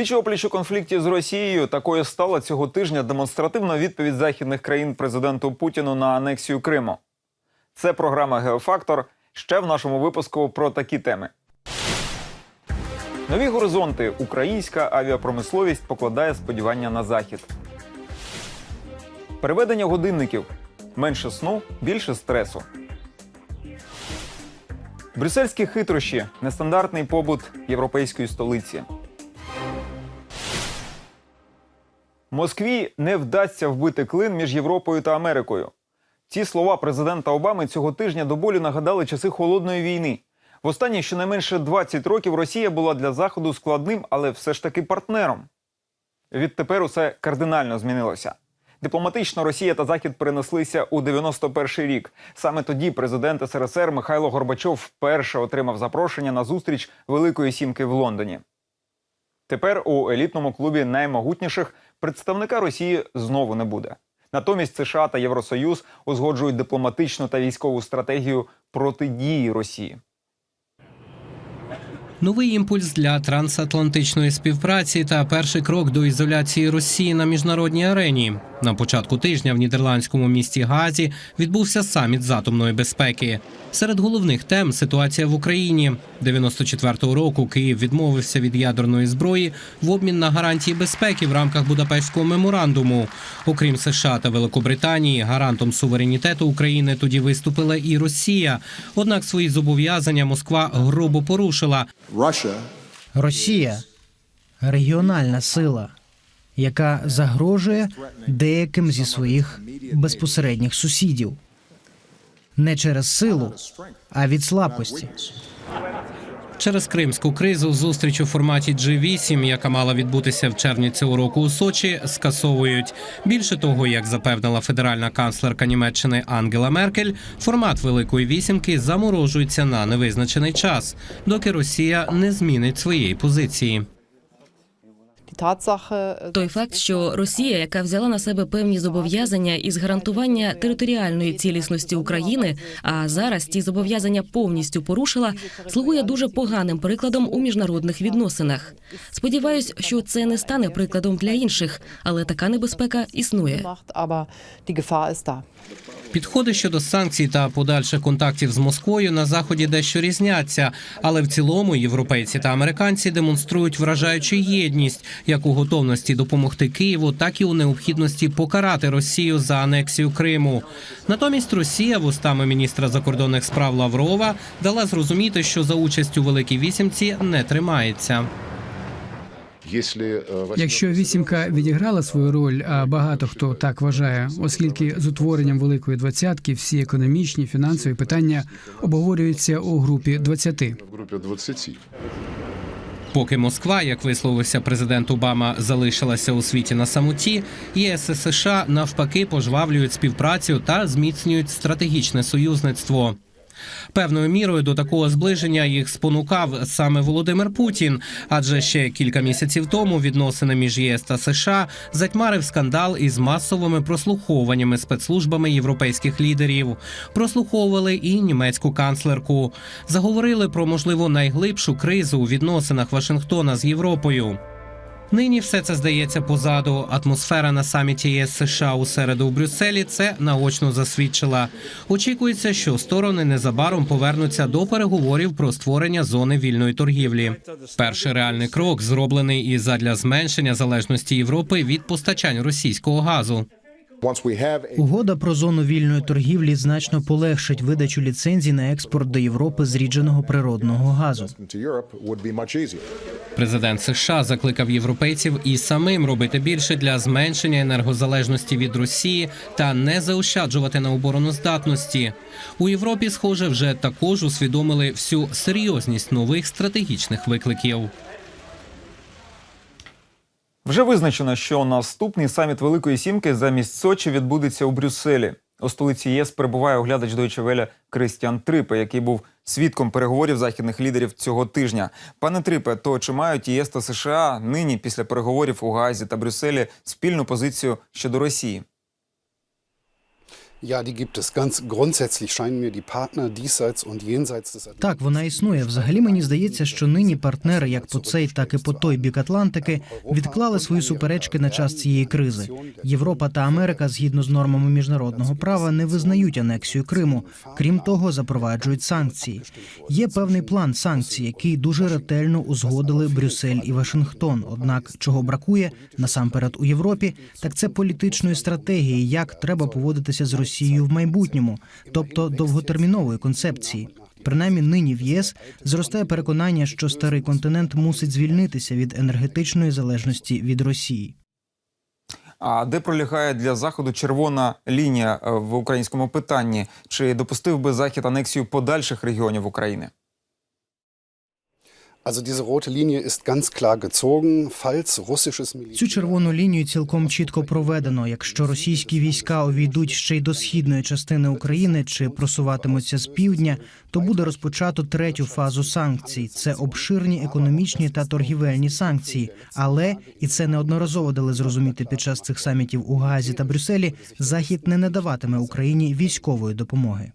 Пліч опліч у конфлікті з Росією такою стала цього тижня демонстративна відповідь західних країн президенту Путіну на анексію Криму. Це програма Геофактор. Ще в нашому випуску про такі теми. Нові горизонти. Українська авіапромисловість покладає сподівання на захід. Переведення годинників. Менше сну, більше стресу. Брюссельські хитрощі. Нестандартний побут європейської столиці. Москві не вдасться вбити клин між Європою та Америкою. Ці слова президента Обами цього тижня до болю нагадали часи холодної війни. В останні щонайменше 20 років Росія була для Заходу складним, але все ж таки партнером. Відтепер усе кардинально змінилося. Дипломатично Росія та Захід перенеслися у 91-й рік. Саме тоді президент СРСР Михайло Горбачов вперше отримав запрошення на зустріч Великої Сімки в Лондоні. Тепер у елітному клубі наймогутніших представника Росії знову не буде. Натомість США та Євросоюз узгоджують дипломатичну та військову стратегію протидії Росії. Новий імпульс для трансатлантичної співпраці та перший крок до ізоляції Росії на міжнародній арені. На початку тижня в нідерландському місті Газі відбувся саміт з атомної безпеки. Серед головних тем ситуація в Україні. 94-го року Київ відмовився від ядерної зброї в обмін на гарантії безпеки в рамках Будапештського меморандуму. Окрім США та Великобританії, гарантом суверенітету України тоді виступила і Росія. Однак свої зобов'язання Москва грубо порушила. Росія регіональна сила, яка загрожує деяким зі своїх безпосередніх сусідів не через силу, а від слабкості. Через кримську кризу зустріч у форматі G8, яка мала відбутися в червні цього року у Сочі, скасовують. Більше того, як запевнила федеральна канцлерка Німеччини Ангела Меркель, формат Великої вісімки заморожується на невизначений час, доки Росія не змінить своєї позиції. Той факт, що Росія, яка взяла на себе певні зобов'язання із гарантування територіальної цілісності України, а зараз ті зобов'язання повністю порушила, слугує дуже поганим прикладом у міжнародних відносинах. Сподіваюсь, що це не стане прикладом для інших, але така небезпека існує. Підходи щодо санкцій та подальших контактів з Москвою на заході дещо різняться, але в цілому європейці та американці демонструють вражаючу єдність як у готовності допомогти Києву, так і у необхідності покарати Росію за анексію Криму. Натомість Росія, вустами міністра закордонних справ Лаврова, дала зрозуміти, що за участь у Великій вісімці не тримається. Якщо вісімка відіграла свою роль, а багато хто так вважає, оскільки з утворенням великої двадцятки всі економічні фінансові питання обговорюються у групі 20. в группе 20. Поки Москва, як висловився президент Обама, залишилася у світі на самоті, ЄС і США навпаки пожвавлюють співпрацю та зміцнюють стратегічне союзництво. Певною мірою до такого зближення їх спонукав саме Володимир Путін, адже ще кілька місяців тому відносини між ЄС та США затьмарив скандал із масовими прослуховуваннями спецслужбами європейських лідерів. Прослуховували і німецьку канцлерку. Заговорили про можливо найглибшу кризу у відносинах Вашингтона з Європою. Нині все це здається позаду. Атмосфера на саміті ЄС США у середу в Брюсселі це наочно засвідчила. Очікується, що сторони незабаром повернуться до переговорів про створення зони вільної торгівлі. Перший реальний крок зроблений і задля зменшення залежності Європи від постачань російського газу. Угода про зону вільної торгівлі значно полегшить видачу ліцензій на експорт до Європи зрідженого природного газу. Президент США закликав європейців і самим робити більше для зменшення енергозалежності від Росії та не заощаджувати на обороноздатності. У Європі, схоже, вже також усвідомили всю серйозність нових стратегічних викликів. Вже визначено, що наступний саміт Великої Сімки замість Сочі відбудеться у Брюсселі. У столиці ЄС перебуває оглядач Deutsche Welle Кристіан Трипе, який був свідком переговорів західних лідерів цього тижня. Пане Трипе, то чи мають ЄС та США нині після переговорів у Газі та Брюсселі спільну позицію щодо Росії? Ja, die gibt es. Ganz grundsätzlich scheinen mir die Partner diesseits und jenseits des Так, вона існує. Взагалі мені здається, що нині партнери, як по цей, так і по той бік Атлантики, відклали свої суперечки на час цієї кризи. Європа та Америка, згідно з нормами міжнародного права, не визнають анексію Криму. Крім того, запроваджують санкції. Є певний план санкцій, який дуже ретельно узгодили Брюссель і Вашингтон. Однак, чого бракує насамперед у Європі, так це політичної стратегії, як треба поводитися з Росією в майбутньому, тобто довготермінової концепції. Принаймні нині в ЄС зростає переконання, що старий континент мусить звільнитися від енергетичної залежності від Росії. А де пролягає для заходу червона лінія е, в українському питанні? Чи допустив би захід анексію подальших регіонів України? Цю червону лінію цілком чітко проведено. Якщо російські війська увійдуть ще й до східної частини України чи просуватимуться з півдня, то буде розпочато третю фазу санкцій. Це обширні економічні та торгівельні санкції. Але і це неодноразово дали зрозуміти під час цих самітів у Газі та Брюсселі. Захід не надаватиме Україні військової допомоги.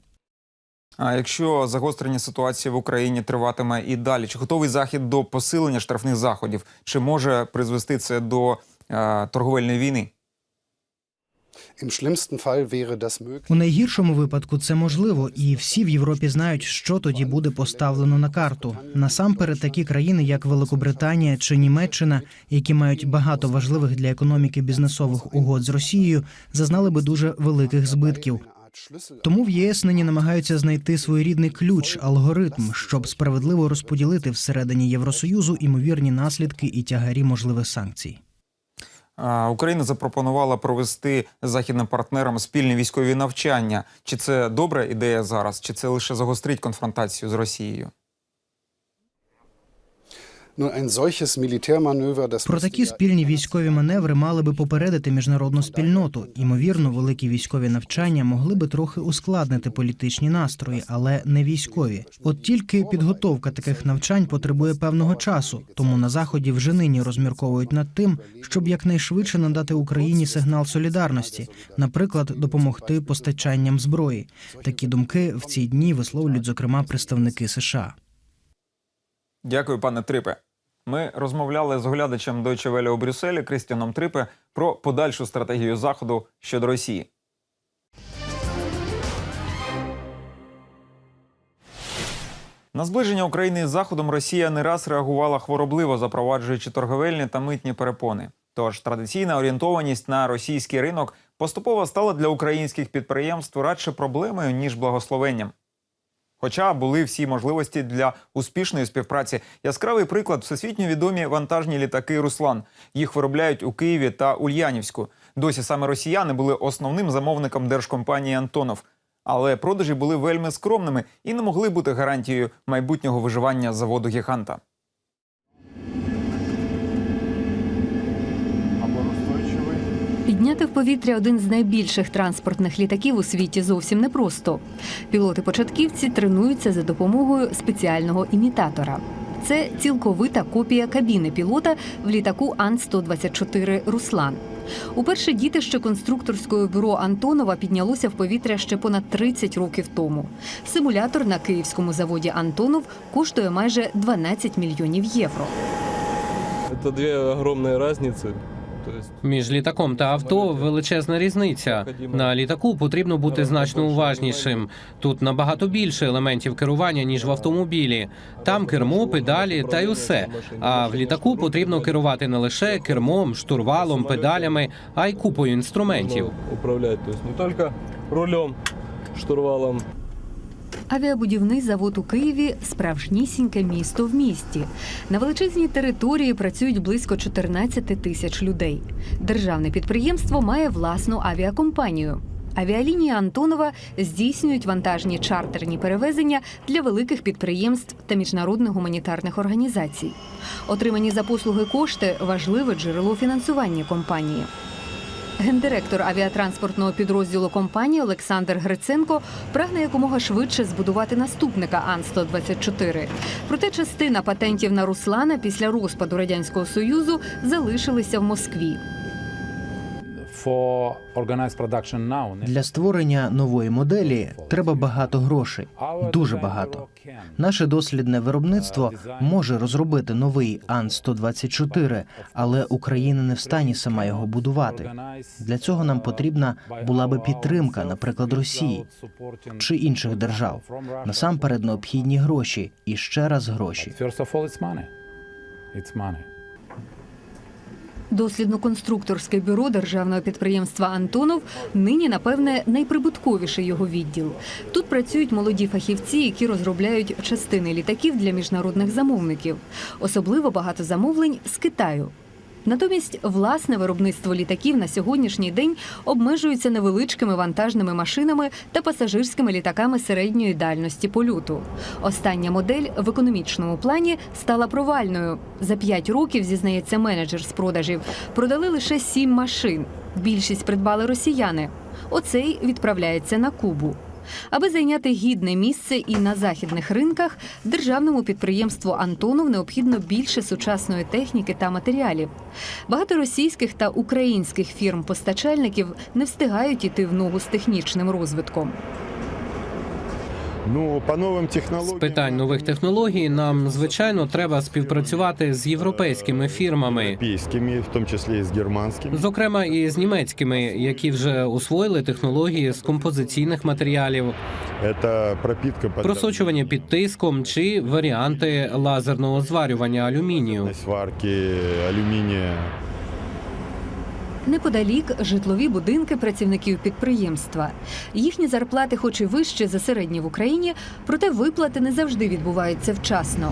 А якщо загострення ситуації в Україні триватиме і далі, чи готовий захід до посилення штрафних заходів? Чи може призвести це до е, торговельної війни? У найгіршому випадку це можливо, і всі в Європі знають, що тоді буде поставлено на карту. Насамперед, такі країни, як Великобританія чи Німеччина, які мають багато важливих для економіки бізнесових угод з Росією, зазнали би дуже великих збитків. Тому в єС нині намагаються знайти своєрідний ключ, алгоритм, щоб справедливо розподілити всередині Євросоюзу імовірні наслідки і тягарі можливих санкцій. Україна запропонувала провести західним партнерам спільні військові навчання. Чи це добра ідея зараз, чи це лише загострить конфронтацію з Росією? Про такі спільні військові маневри мали би попередити міжнародну спільноту. Ймовірно, великі військові навчання могли би трохи ускладнити політичні настрої, але не військові. От тільки підготовка таких навчань потребує певного часу, тому на заході вже нині розмірковують над тим, щоб якнайшвидше надати Україні сигнал солідарності, наприклад, допомогти постачанням зброї. Такі думки в ці дні висловлюють зокрема представники США. Дякую, пане Трипе. Ми розмовляли з оглядачем Deutsche Welle у Брюсселі Крістіаном Трипе про подальшу стратегію Заходу щодо Росії. На зближення України з Заходом Росія не раз реагувала хворобливо, запроваджуючи торговельні та митні перепони. Тож традиційна орієнтованість на російський ринок поступово стала для українських підприємств радше проблемою ніж благословенням. Хоча були всі можливості для успішної співпраці. Яскравий приклад всесвітньо відомі вантажні літаки Руслан. Їх виробляють у Києві та Ульянівську. Досі саме росіяни були основним замовником держкомпанії Антонов. Але продажі були вельми скромними і не могли бути гарантією майбутнього виживання заводу гіганта. Підняти в повітря один з найбільших транспортних літаків у світі зовсім непросто. Пілоти-початківці тренуються за допомогою спеціального імітатора. Це цілковита копія кабіни пілота в літаку Ан-124 Руслан. Уперше дітище конструкторського бюро Антонова піднялося в повітря ще понад 30 років тому. Симулятор на київському заводі Антонов коштує майже 12 мільйонів євро. Это две огромные разницы. Між літаком та авто величезна різниця. На літаку потрібно бути значно уважнішим. Тут набагато більше елементів керування ніж в автомобілі. Там кермо, педалі та й усе. А в літаку потрібно керувати не лише кермом, штурвалом, педалями, а й купою інструментів. управлять. То не только рулем, штурвалом. Авіабудівний завод у Києві справжнісіньке місто в місті. На величезній території працюють близько 14 тисяч людей. Державне підприємство має власну авіакомпанію. Авіалінії Антонова здійснюють вантажні чартерні перевезення для великих підприємств та міжнародних гуманітарних організацій. Отримані за послуги кошти важливе джерело фінансування компанії. Гендиректор авіатранспортного підрозділу компанії Олександр Гриценко прагне якомога швидше збудувати наступника Ан-124. Проте частина патентів на Руслана після розпаду радянського союзу залишилися в Москві. Для створення нової моделі треба багато грошей, дуже багато. Наше дослідне виробництво може розробити новий Ан-124, але Україна не в стані сама його будувати. Для цього нам потрібна була би підтримка, наприклад, Росії чи інших держав. Насамперед необхідні гроші і ще раз гроші. Дослідно-конструкторське бюро державного підприємства Антонов нині, напевне, найприбутковіший його відділ. Тут працюють молоді фахівці, які розробляють частини літаків для міжнародних замовників. Особливо багато замовлень з Китаю. Натомість власне виробництво літаків на сьогоднішній день обмежується невеличкими вантажними машинами та пасажирськими літаками середньої дальності польоту. Остання модель в економічному плані стала провальною. За п'ять років, зізнається менеджер з продажів, продали лише сім машин. Більшість придбали росіяни. Оцей відправляється на Кубу. Аби зайняти гідне місце і на західних ринках, державному підприємству Антонов необхідно більше сучасної техніки та матеріалів. Багато російських та українських фірм-постачальників не встигають іти в ногу з технічним розвитком. Ну, по новым З питань нових технологій нам звичайно треба співпрацювати з європейськими фірмами. Европейскими, в том числе и с германскими. Зокрема, і з німецькими, які вже освоїли технології з композиційних матеріалів, Это пропитка под просочування під тиском чи варіанти лазерного зварювання алюмінію. сварки алюминия. Неподалік житлові будинки працівників підприємства. Їхні зарплати, хоч і вищі за середні в Україні, проте виплати не завжди відбуваються вчасно.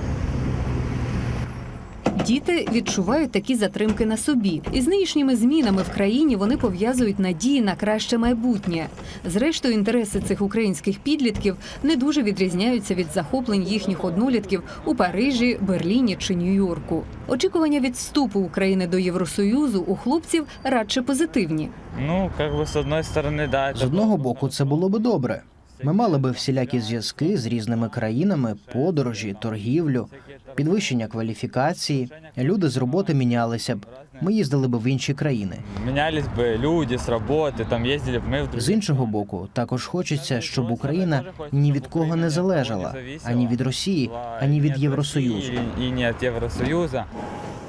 Діти відчувають такі затримки на собі. Із нинішніми змінами в країні вони пов'язують надії на краще майбутнє. Зрештою, інтереси цих українських підлітків не дуже відрізняються від захоплень їхніх однолітків у Парижі, Берліні чи Нью-Йорку. Очікування від вступу України до Євросоюзу у хлопців радше позитивні. Ну, как бы с одной стороны, да. это З одного боку, це було би добре. Ми мали би всілякі зв'язки з різними країнами, подорожі, торгівлю, підвищення кваліфікації. Люди з роботи мінялися б Ми їздили б в інші країни. Менялись бы люди с работы, там ездили бы мы в З іншого боку, також хочеться, щоб Україна ні від кого не залежала ані від Росії, ані від Євросоюзу. И, и не от Евросоюза.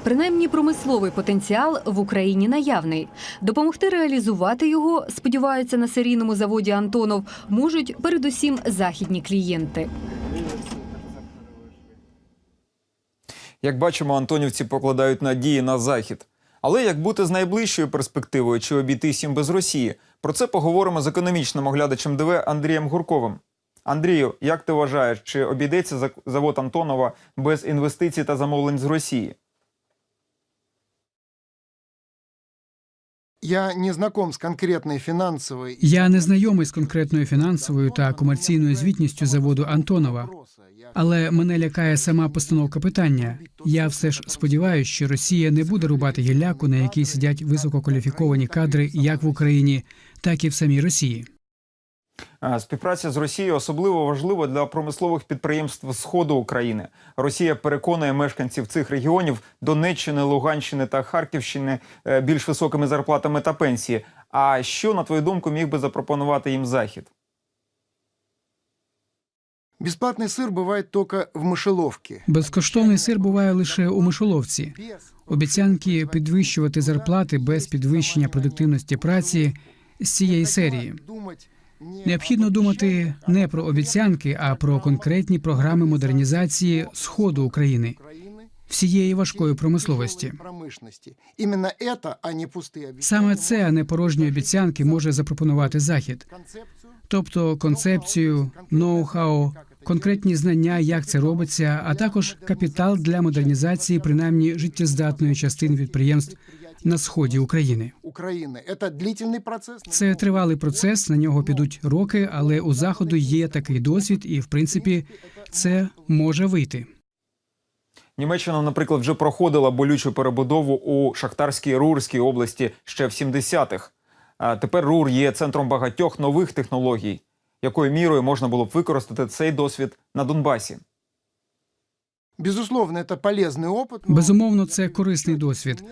Принаймні промисловий потенціал в Україні наявний. Допомогти реалізувати його, сподіваються на серійному заводі Антонов, можуть передусім західні клієнти. Як бачимо, антонівці покладають надії на захід. Але як бути з найближчою перспективою чи обійтись їм без Росії? Про це поговоримо з економічним оглядачем ДВ Андрієм Гурковим. Андрію, як ти вважаєш, чи обійдеться завод Антонова без інвестицій та замовлень з Росії? Я не знаком з конкретною фінансовою. Я не знайомий з конкретною фінансовою та комерційною звітністю заводу Антонова, але мене лякає сама постановка питання. Я все ж сподіваюся, що Росія не буде рубати гілляку, на якій сидять висококваліфіковані кадри як в Україні, так і в самій Росії. Е, Співпраця з Росією особливо важлива для промислових підприємств Сходу України. Росія переконує мешканців цих регіонів Донеччини, Луганщини та Харківщини е, більш високими зарплатами та пенсії. А що, на твою думку, міг би запропонувати їм Захід? Бесплатный сыр бывает только в мышеловке. Безкоштовний сир буває лише у мишоловці. Обіцянки підвищувати зарплати без підвищення продуктивності праці з цієї серії. Необхідно думати не про обіцянки, а про конкретні програми модернізації сходу України, всієї важкої промисловості. Промышленности. Именно это, а не пустые обещания. Саме це, а не порожні обіцянки, може запропонувати захід, тобто концепцію, ноу-хау, конкретні знання, як це робиться, а також капітал для модернізації, принаймні життєздатної частини підприємств на сході України. Украины. Это длительный процесс. Це тривалий процес, на нього підуть роки, але у заходу є такий досвід, і в принципі це може вийти. Німеччина, наприклад, вже проходила болючу перебудову у Шахтарській Рурській області ще в 70-х. А тепер Рур є центром багатьох нових технологій. Якою мірою можна було б використати цей досвід на Донбасі? Безусловно, это полезный опыт. но Безумовно, це корисний досвід.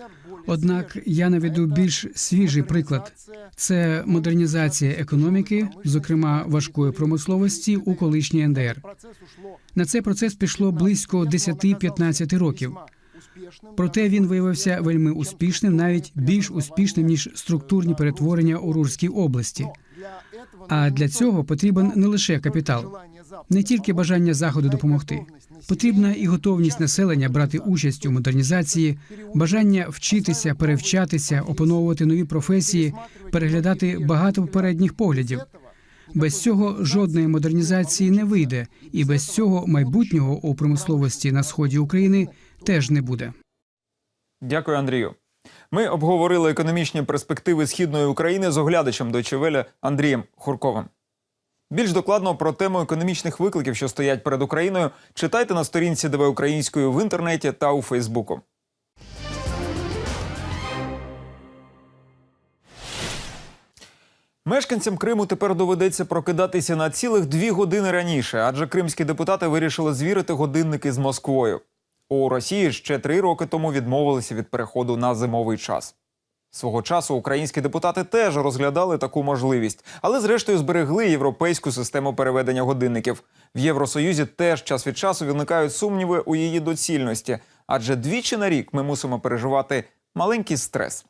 Однак я наведу більш свіжий приклад: це модернізація економіки, зокрема важкої промисловості у колишній НДР. На цей процес пішло близько 10-15 років. Проте він виявився вельми успішним, навіть більш успішним ніж структурні перетворення у Рурській області. А для цього потрібен не лише капітал, не тільки бажання заходу допомогти. Потрібна і готовність населення брати участь у модернізації, бажання вчитися, перевчатися, опановувати нові професії, переглядати багато попередніх поглядів. Без цього жодної модернізації не вийде, і без цього майбутнього у промисловості на сході України теж не буде. Дякую, Андрію. Ми обговорили економічні перспективи східної України з оглядачем Welle Андрієм Хурковим. Більш докладно про тему економічних викликів, що стоять перед Україною, читайте на сторінці ДВ Українською в інтернеті та у Фейсбуку. Мешканцям Криму тепер доведеться прокидатися на цілих дві години раніше, адже кримські депутати вирішили звірити годинники з Москвою. У Росії ще три роки тому відмовилися від переходу на зимовий час. Свого часу українські депутати теж розглядали таку можливість, але зрештою зберегли європейську систему переведення годинників. В Євросоюзі теж час від часу виникають сумніви у її доцільності, адже двічі на рік ми мусимо переживати маленький стрес.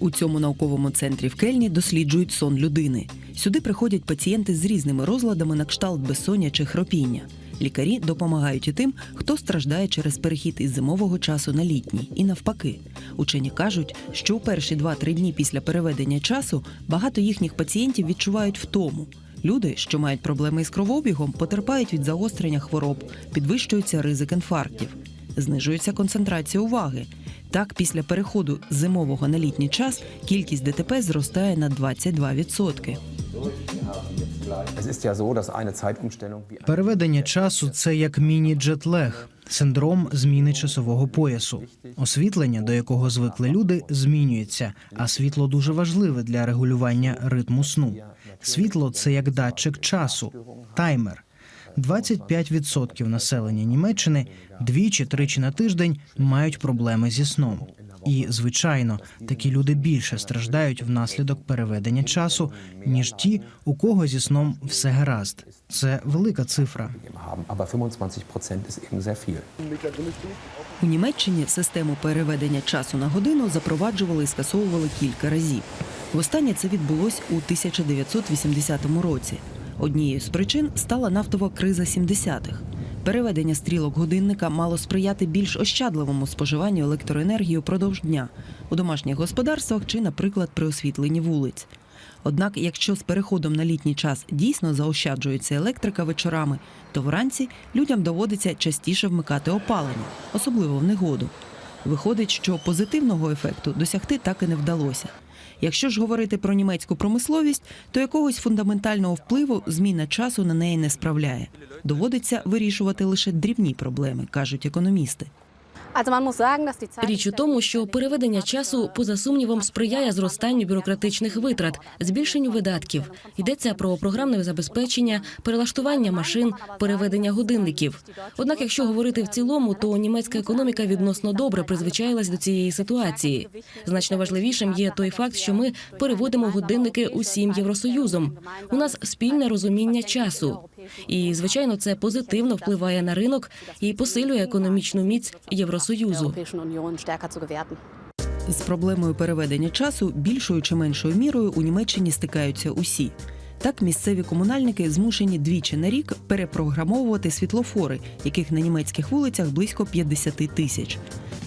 У цьому науковому центрі в Кельні досліджують сон людини. Сюди приходять пацієнти з різними розладами на кшталт безсоння чи хропіння. Лікарі допомагають і тим, хто страждає через перехід із зимового часу на літній, і навпаки. Учені кажуть, що у перші 2-3 дні після переведення часу багато їхніх пацієнтів відчувають втому. Люди, що мають проблеми із кровообігом, потерпають від загострення хвороб, підвищується ризик інфарктів, знижується концентрація уваги. Так, після переходу з зимового на літній час кількість ДТП зростає на 22%. Переведення часу це як міні-джетлег, синдром зміни часового поясу. Освітлення, до якого звикли люди, змінюється, а світло дуже важливе для регулювання ритму сну. Світло це як датчик часу, таймер. 25% населення Німеччини двічі-тричі на тиждень мають проблеми зі сном. І, звичайно, такі люди більше страждають внаслідок переведення часу, ніж ті, у кого зі сном все гаразд. Це велика цифра. У Німеччині систему переведення часу на годину запроваджували і скасовували кілька разів. Востаннє це відбулось у 1980 році. Однією з причин стала нафтова криза 70-х. Переведення стрілок годинника мало сприяти більш ощадливому споживанню електроенергії упродовж дня у домашніх господарствах чи, наприклад, при освітленні вулиць. Однак, якщо з переходом на літній час дійсно заощаджується електрика вечорами, то вранці людям доводиться частіше вмикати опалення, особливо в негоду. Виходить, що позитивного ефекту досягти так і не вдалося. Якщо ж говорити про німецьку промисловість, то якогось фундаментального впливу зміна часу на неї не справляє. Доводиться вирішувати лише дрібні проблеми, кажуть економісти. Річ у тому, що переведення часу поза сумнівом сприяє зростанню бюрократичних витрат, збільшенню видатків. Йдеться про програмне забезпечення, перелаштування машин, переведення годинників. Однак, якщо говорити в цілому, то німецька економіка відносно добре призвичаїлась до цієї ситуації. Значно важливішим є той факт, що ми переводимо годинники усім євросоюзом. У нас спільне розуміння часу, і звичайно, це позитивно впливає на ринок і посилює економічну міць євросоюзу. З проблемою переведення часу більшою чи меншою мірою у Німеччині стикаються усі. Так, місцеві комунальники змушені двічі на рік перепрограмовувати світлофори, яких на німецьких вулицях близько 50 тисяч.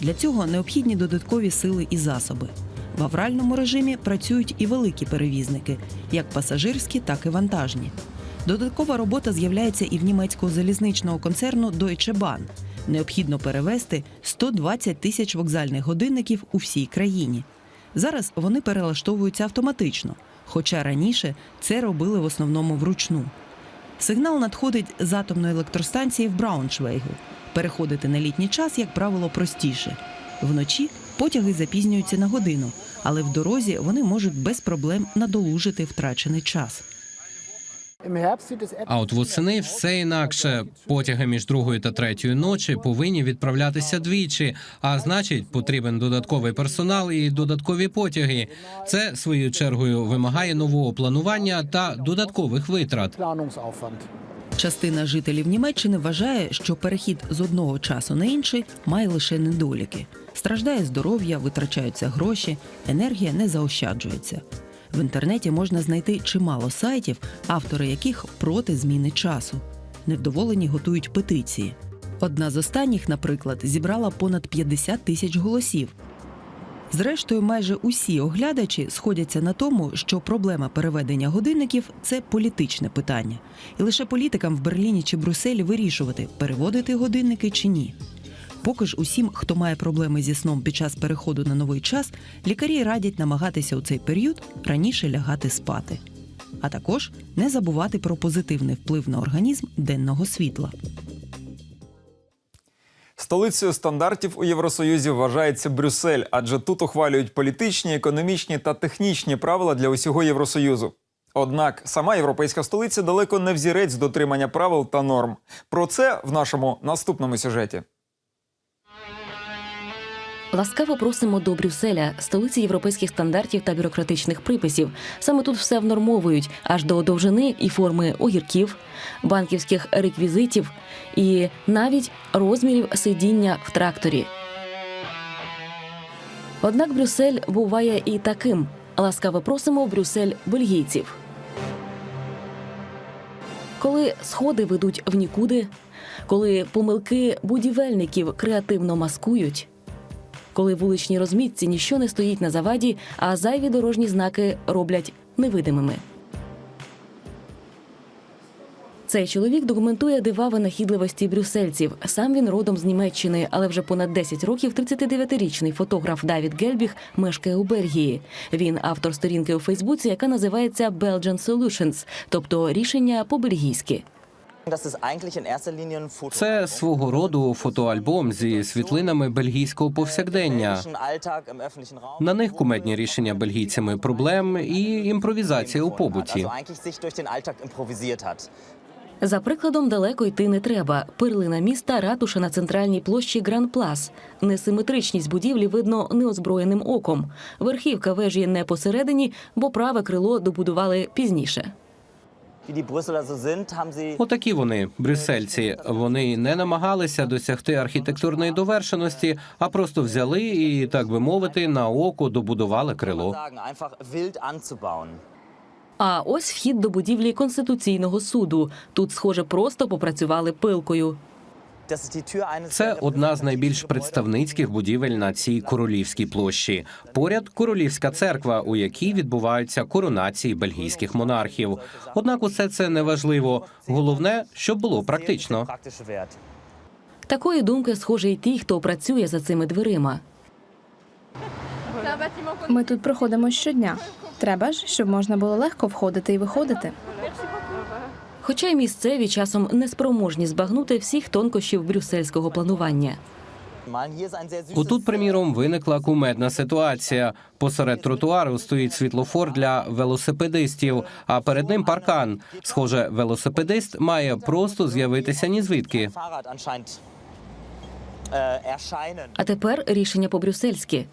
Для цього необхідні додаткові сили і засоби. В авральному режимі працюють і великі перевізники, як пасажирські, так і вантажні. Додаткова робота з'являється і в німецького залізничного концерну Deutsche Bahn. Необхідно перевести 120 тисяч вокзальних годинників у всій країні. Зараз вони перелаштовуються автоматично, хоча раніше це робили в основному вручну. Сигнал надходить з атомної електростанції в Брауншвейгу. Переходити на літній час, як правило, простіше. Вночі потяги запізнюються на годину, але в дорозі вони можуть без проблем надолужити втрачений час. А от восени все інакше. Потяги між другою та третьою ночі повинні відправлятися двічі. А значить, потрібен додатковий персонал і додаткові потяги. Це своєю чергою вимагає нового планування та додаткових витрат. Частина жителів Німеччини вважає, що перехід з одного часу на інший має лише недоліки. Страждає здоров'я, витрачаються гроші, енергія не заощаджується. В інтернеті можна знайти чимало сайтів, автори яких проти зміни часу. Невдоволені готують петиції. Одна з останніх, наприклад, зібрала понад 50 тисяч голосів. Зрештою, майже усі оглядачі сходяться на тому, що проблема переведення годинників це політичне питання, і лише політикам в Берліні чи Брюсселі вирішувати, переводити годинники чи ні. Поки ж усім, хто має проблеми зі сном під час переходу на новий час, лікарі радять намагатися у цей період раніше лягати спати. А також не забувати про позитивний вплив на організм денного світла. Столицею стандартів у Євросоюзі вважається Брюссель, адже тут ухвалюють політичні, економічні та технічні правила для усього Євросоюзу. Однак сама європейська столиця далеко не взірець дотримання правил та норм. Про це в нашому наступному сюжеті. Ласкаво просимо до Брюсселя, столиці європейських стандартів та бюрократичних приписів. Саме тут все внормовують аж до довжини і форми огірків, банківських реквізитів і навіть розмірів сидіння в тракторі. Однак Брюссель буває і таким. Ласкаво просимо в Брюссель бельгійців. Коли сходи ведуть в нікуди, коли помилки будівельників креативно маскують, коли вуличні розмітці ніщо не стоїть на заваді, а зайві дорожні знаки роблять невидимими. Цей чоловік документує дива винахідливості брюссельців. Сам він родом з Німеччини, але вже понад 10 років 39-річний фотограф Давід Гельбіг мешкає у Бельгії. Він автор сторінки у Фейсбуці, яка називається Belgian Solutions, тобто рішення по-бельгійськи. Це свого роду фотоальбом зі світлинами бельгійського повсякдення. На них кумедні рішення бельгійцями проблем і імпровізація у побуті. За прикладом далеко йти не треба. Перлина міста ратуша на центральній площі Гран Плас. Несиметричність будівлі видно неозброєним оком. Верхівка вежі не посередині, бо праве крило добудували пізніше. Отакі вони, брюссельці. Вони не намагалися досягти архітектурної довершеності, а просто взяли і, так би мовити, на око добудували крило. А ось вхід до будівлі Конституційного суду. Тут, схоже, просто попрацювали пилкою. Це одна з найбільш представницьких будівель на цій королівській площі. Поряд королівська церква, у якій відбуваються коронації бельгійських монархів. Однак усе це не важливо. Головне, щоб було практично. Такої думки схоже й ті, хто працює за цими дверима. Ми тут проходимо щодня. Треба ж, щоб можна було легко входити і виходити. Хоча й місцеві часом неспроможні збагнути всіх тонкощів брюссельського планування. Отут, приміром, виникла кумедна ситуація. Посеред тротуару стоїть світлофор для велосипедистів, а перед ним паркан. Схоже, велосипедист має просто з'явитися ні звідки. А тепер рішення по-брюссельськи.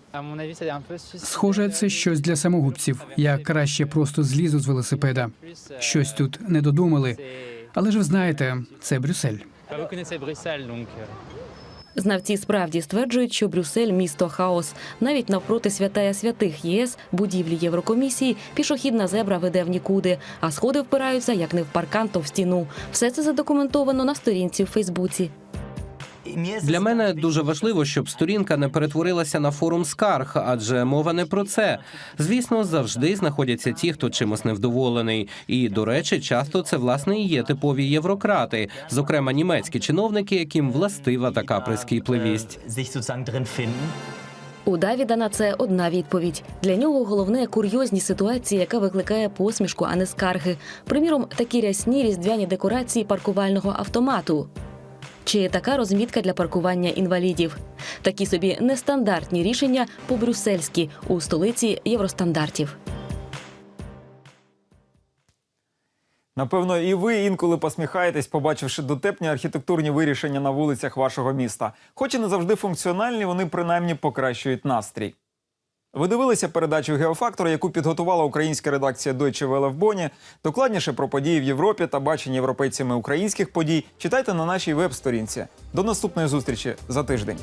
Схоже, це щось для самогубців. Я краще просто злізу з велосипеда. Щось тут не додумали. Але ж ви знаєте, це Брюссель. Знавці справді стверджують, що Брюссель місто хаос. Навіть навпроти святая святих ЄС, будівлі Єврокомісії, пішохідна зебра веде в нікуди, а сходи впираються як не в паркан, то в стіну. Все це задокументовано на сторінці в Фейсбуці. Для мене дуже важливо, щоб сторінка не перетворилася на форум скарг, адже мова не про це. Звісно, завжди знаходяться ті, хто чимось невдоволений. І до речі, часто це власне і є типові єврократи, зокрема німецькі чиновники, яким властива така прискіпливість. У Давіда на це одна відповідь. Для нього головне курйозні ситуації, яка викликає посмішку, а не скарги. Приміром, такі рясні різдвяні декорації паркувального автомату. Чи така розмітка для паркування інвалідів? Такі собі нестандартні рішення по-брюссельськи у столиці євростандартів. Напевно, і ви інколи посміхаєтесь, побачивши дотепні архітектурні вирішення на вулицях вашого міста. Хоч і не завжди функціональні, вони принаймні покращують настрій. Ви дивилися передачу Геофактор, яку підготувала українська редакція Deutsche Welle в Боні. Докладніше про події в Європі та бачення європейцями українських подій читайте на нашій веб-сторінці. До наступної зустрічі за тиждень.